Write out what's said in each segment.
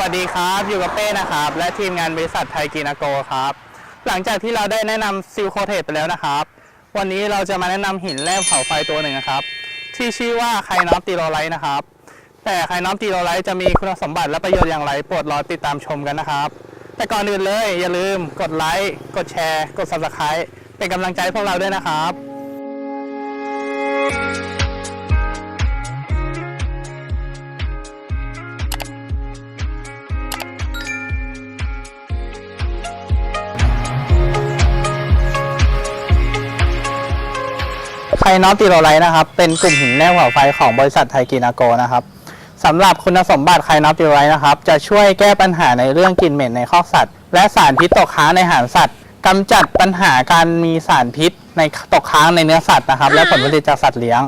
วัสดีครับ อยู่กับเป้นะครับ และทีมงานบริษัทไทยกีนาโกครับ หลังจากที่เราได้แนะนำซิลโคเทตไปแล้วนะครับ วันนี้เราจะมาแนะนำหินแร่เผาไฟตัวหนึ่งนะครับ ที่ชื่อว่าไคนอฟติโรไลท์นะครับ แต่ไคนอฟติโรไลท์จะมีคุณสมบัติและประโยชน์อย่างไรโปรดรอติดตามชมกันนะครับ แต่ก่อนอื่นเลยอย่าลืมกดไลค์กดแชร์ กด subscribe เป็นกำลังใจให้พวกเราด้วยนะครับ ไคโนติโรไลท์นะครับ เป็นกลุ่มหินแร่เผาไฟของบริษัทไทยกีนาโกนะครับสำหรับคุณสมบัติไคโนติโรไลท์นะครับ จะช่วยแก้ปัญหาในเรื่องกลิ่นเหม็นในคอกสัตว์ และสารพิษตกค้างในอาหารสัตว์กำจัดปัญหาการมีสารพิษในตกค้างในเนื้อสัตว์นะครับ และผลผลิตจากสัตว์เลี้ยง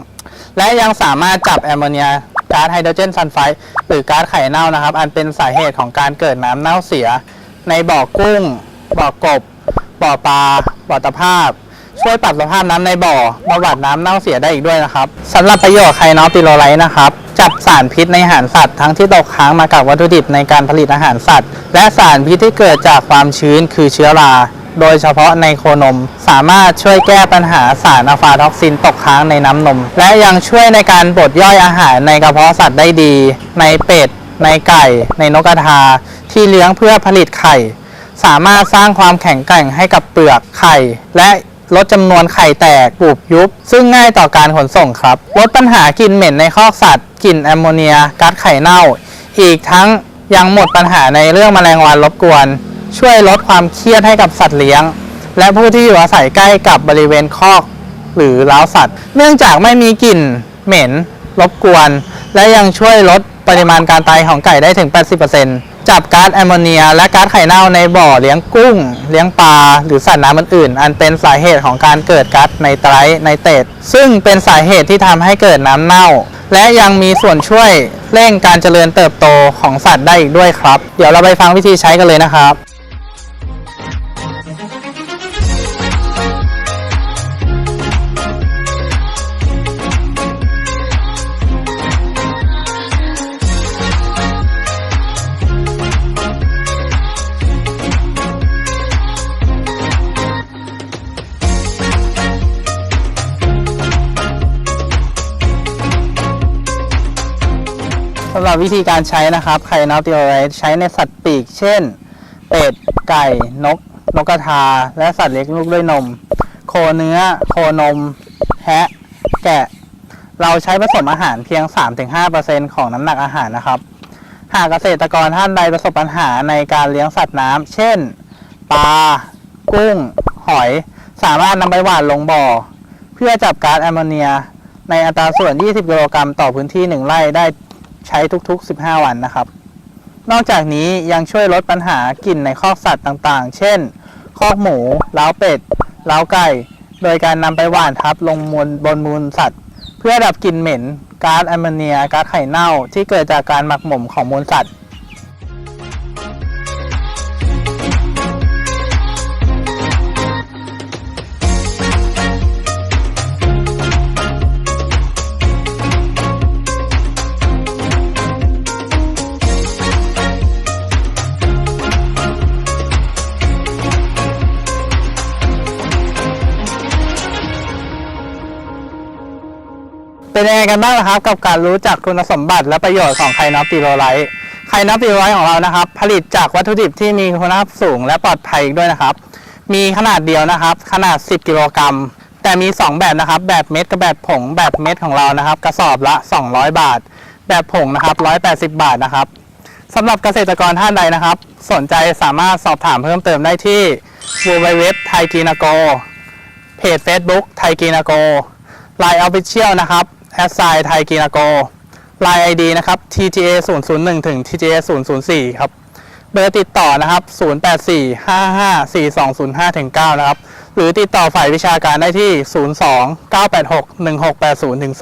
และยังสามารถจับแอมโมเนียก๊าซไฮโดรเจนซัลไฟด์หรือก๊าซไข่เน่านะครับ อันเป็นสาเหตุของการเกิดน้ำเน่าเสีย ในบ่อกุ้ง บ่อกบ บ่อปลา บ่อตะภาพ ช่วยปรับสภาพน้ำในบ่อบำบัดน้ำเน่าเสียได้อีกด้วยนะครับสำหรับประโยชน์ไคโนติโรไลท์นะครับจับสารพิษในอาหารสัตว์ทั้งที่ตกค้างมากับวัตถุดิบในการผลิตอาหารสัตว์ และสารพิษที่เกิดจากความชื้นคือเชื้อราโดยเฉพาะในโคนม สามารถช่วยแก้ปัญหาสารอะฟาท็อกซินตกค้างในน้ำนม และยังช่วยในการบดย่อยอาหารในกระเพาะสัตว์ได้ดี ในเป็ด ในไก่ ในนกกระทา ที่เลี้ยงเพื่อผลิตไข่ สามารถสร้างความแข็งแกร่งให้กับเปลือกไข่ และ ลดจำนวนไข่แตกบุบยุบ ซึ่งง่ายต่อการขนส่งครับ ลดปัญหากลิ่นเหม็นในคอกสัตว์กลิ่นแอมโมเนียก๊าซไข่เน่า อีกทั้งยังหมดปัญหาในเรื่องแมลงวันรบกวน ช่วยลดความเครียดให้กับสัตว์เลี้ยง และผู้ที่อยู่อาศัยใกล้กับบริเวณคอก หรือเล้าสัตว์ เนื่องจากไม่มีกลิ่นเหม็นรบกวน และยังช่วยลด ปริมาณการตายของไก่ได้ถึง 80%จับก๊าซแอมโมเนีย และก๊าซไข่เน่าในบ่อเลี้ยงกุ้ง เลี้ยงปลา หรือสัตว์น้ำอื่นๆ อันเป็นสาเหตุของการเกิดก๊าซไนไตรท์ไนเตรตซึ่งเป็นสาเหตุที่ทำให้เกิดน้ำเน่า และยังมีส่วนช่วยเร่งการเจริญเติบโตของสัตว์ได้อีกด้วยครับ เดี๋ยวเราไปฟังวิธีใช้กันเลยนะครับำหรับวิธีการใช้นะครับไข่นอติโอไรใช้ในสัตว์ปีก เช่น เป็ด ไก่ นก นกกระทา และสัตว์เลี้ยงลูกด้วยนม โคเนื้อ โคนม แพะ แกะ เราใช้ผสมอาหารเพียง 3-5%ของน้ำหนักอาหารนะครับ หากเกษตรกรท่านใดประสบปัญหาในการเลี้ยงสัตว์น้ำ เช่น ปลา กุ้ง หอย สามารถนำไปหว่านลงบ่อ เพื่อจับก๊าซแอมโมเนีย ในอัตราส่วน 20 กิโลกรัมต่อพื้นที่ 1 ไร่ได้ ใช้ทุกๆ 15 วันนะครับ นอกจากนี้ยังช่วยลดปัญหากลิ่นในคอกสัตว์ต่างๆ เช่น คอกหมูเล้าเป็ดเล้าไก่ โดยการนำไปหว่านทับลงมูลบนมูลสัตว์ เพื่อดับกลิ่นเหม็นก๊าซแอมโมเนียก๊าซไข่เน่าที่เกิดจากการหมักหมมของมูลสัตว์ เป็นยังไงกันบ้างนะครับ กับการรู้จักคุณสมบัติและประโยชน์ของไคโนติโรไลท์ไคโนติโรไลท์ของเรานะครับ ผลิตจากวัตถุดิบที่มีคุณภาพสูงและปลอดภัยอีกด้วยนะครับ มีขนาดเดียวนะครับ ขนาด 10 กิโลกรัม แต่มี 2 แบบนะครับ แบบเม็ดกับแบบผงแบบเม็ดของเรานะครับ กระสอบละ 200 บาท แบบผงนะครับ180 บาทนะครับสำหรับเกษตรกรท่านใดนะครับ สนใจสามารถสอบถามเพิ่มเติมได้ที่ www ไทยกีนาโกเพจ Facebook ไทยกีนาโก Line Official นะครับ แอดไซน์ไทยกีนาโก Line ID นะครับ TTA 0 0 1ถึง TTA 0 0 4ครับ เบอร์ติดต่อนะครับ 084 55 4205ถึง9นะครับ หรือติดต่อฝ่ายวิชาการได้ที่ 02 986 1680ถึง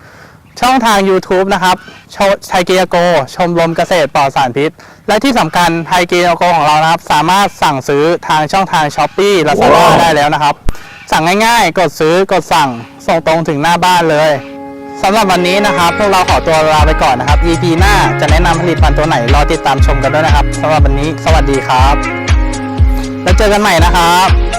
2ช่องทาง YouTube นะครับชไทยกีนาโก ชมรมเกษตรปลอดสารพิษ และที่สำคัญไทยกีนาโกของเรานะครับ สามารถสั่งซื้อทางช่องทาง s h อ p e e Lazada ได้แล้วนะครับ สั่งง่ายๆ กดซื้อกดสั่ง ส่งตรงถึงหน้าบ้านเลย สำหรับวันนี้นะครับ พวกเราขอตัวลาไปก่อนนะครับ EP หน้าจะแนะนำผลิตภัณฑ์ตัวไหน รอติดตามชมกันด้วยนะครับสำหรับวันนี้ สวัสดีครับ แล้วเจอกันใหม่นะครับ